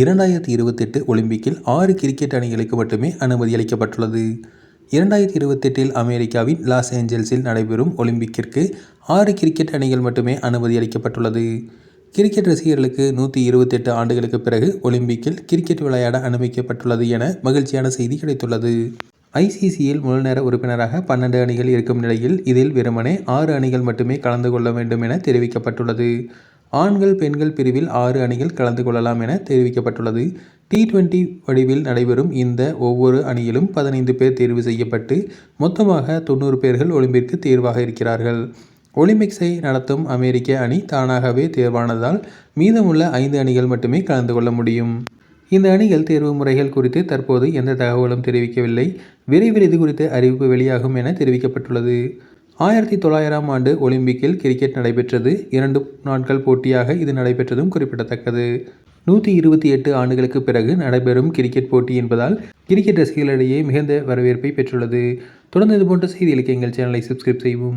இரண்டாயிரத்தி இருபத்தெட்டு ஒலிம்பிக்கில் ஆறு கிரிக்கெட் அணிகளுக்கு மட்டுமே அனுமதி அளிக்கப்பட்டுள்ளது. இரண்டாயிரத்தி இருபத்தெட்டில் அமெரிக்காவின் லாஸ் ஏஞ்சல்ஸில் நடைபெறும் ஒலிம்பிக்கிற்கு ஆறு கிரிக்கெட் அணிகள் மட்டுமே அனுமதி அளிக்கப்பட்டுள்ளது. கிரிக்கெட் ரசிகர்களுக்கு நூற்றி இருபத்தெட்டு ஆண்டுகளுக்கு பிறகு ஒலிம்பிக்கில் கிரிக்கெட் விளையாட அனுமதிக்கப்பட்டுள்ளது என மகிழ்ச்சியான செய்தி கிடைத்துள்ளது. ஐசிசியில் முழுநேர உறுப்பினராக பன்னெண்டு அணிகள் இருக்கும் நிலையில் இதில் வெறுமனே ஆறு அணிகள் மட்டுமே கலந்து கொள்ள வேண்டும் என தெரிவிக்கப்பட்டுள்ளது. ஆண்கள் பெண்கள் பிரிவில் ஆறு அணிகள் கலந்து கொள்ளலாம் என தெரிவிக்கப்பட்டுள்ளது. டி டுவெண்டி வடிவில் நடைபெறும் இந்த ஒவ்வொரு அணியிலும் பதினைந்து பேர் தேர்வு செய்யப்பட்டு மொத்தமாக தொண்ணூறு பேர்கள் ஒலிம்பிற்கு தேர்வாக இருக்கிறார்கள். ஒலிம்பிக்ஸை நடத்தும் அமெரிக்க அணி தானாகவே தேர்வானதால் மீதமுள்ள ஐந்து அணிகள் மட்டுமே கலந்து கொள்ள முடியும். இந்த அணிகள் தேர்வு முறைகள் குறித்து தற்போது எந்த தகவலும் தெரிவிக்கவில்லை. விரைவில் இது குறித்து அறிவிப்பு வெளியாகும் என தெரிவிக்கப்பட்டுள்ளது. ஆயிரத்தி தொள்ளாயிரம் ஆண்டு ஒலிம்பிக்கில் கிரிக்கெட் நடைபெற்றது. இரண்டு நாட்கள் போட்டியாக இது நடைபெற்றதும் குறிப்பிடத்தக்கது. நூற்றி இருபத்தி எட்டு ஆண்டுகளுக்கு பிறகு நடைபெறும் கிரிக்கெட் போட்டி என்பதால் கிரிக்கெட் ரசிகர்களிடையே மிகுந்த வரவேற்பை பெற்றுள்ளது. தொடர்ந்து இதுபோன்ற செய்திகளுக்கு எங்கள் சேனலை சப்ஸ்கிரைப் செய்வோம்